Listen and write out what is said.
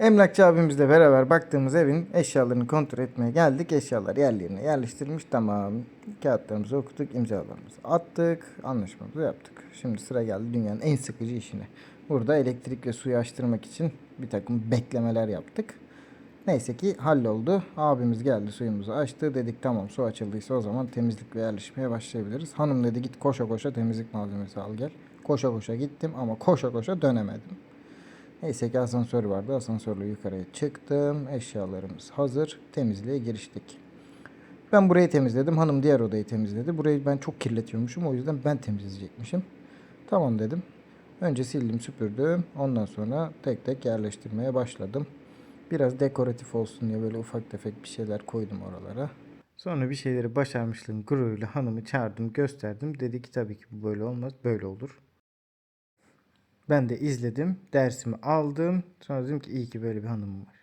Emlakçı abimizle beraber baktığımız evin eşyalarını kontrol etmeye geldik. Eşyalar yerlerine yerleştirilmiş. Tamam. Kağıtlarımızı okuduk, imzalarımızı attık, anlaşmamızı yaptık. Şimdi sıra geldi dünyanın en sıkıcı işine. Burada elektrik ve suyu açtırmak için bir takım beklemeler yaptık. Neyse ki halloldu. Abimiz geldi suyumuzu açtı. Dedik tamam su açıldıysa o zaman temizlik ve yerleşmeye başlayabiliriz. Hanım dedi git koşa koşa temizlik malzemesi al gel. Koşa koşa gittim ama koşa koşa dönemedim. Neyse ki asansör vardı. Asansörle yukarıya çıktım. Eşyalarımız hazır. Temizliğe giriştik. Ben burayı temizledim. Hanım diğer odayı temizledi. Burayı ben çok kirletiyormuşum. O yüzden ben temizleyecekmişim. Tamam dedim. Önce sildim süpürdüm. Ondan sonra tek tek yerleştirmeye başladım. Biraz dekoratif olsun diye böyle ufak tefek bir şeyler koydum oralara. Sonra bir şeyleri başarmışlığın gururuyla hanımı çağırdım gösterdim. Dedi ki tabii ki bu böyle olmaz böyle olur. Ben de izledim. Dersimi aldım. Sonra dedim ki iyi ki böyle bir hanımım var.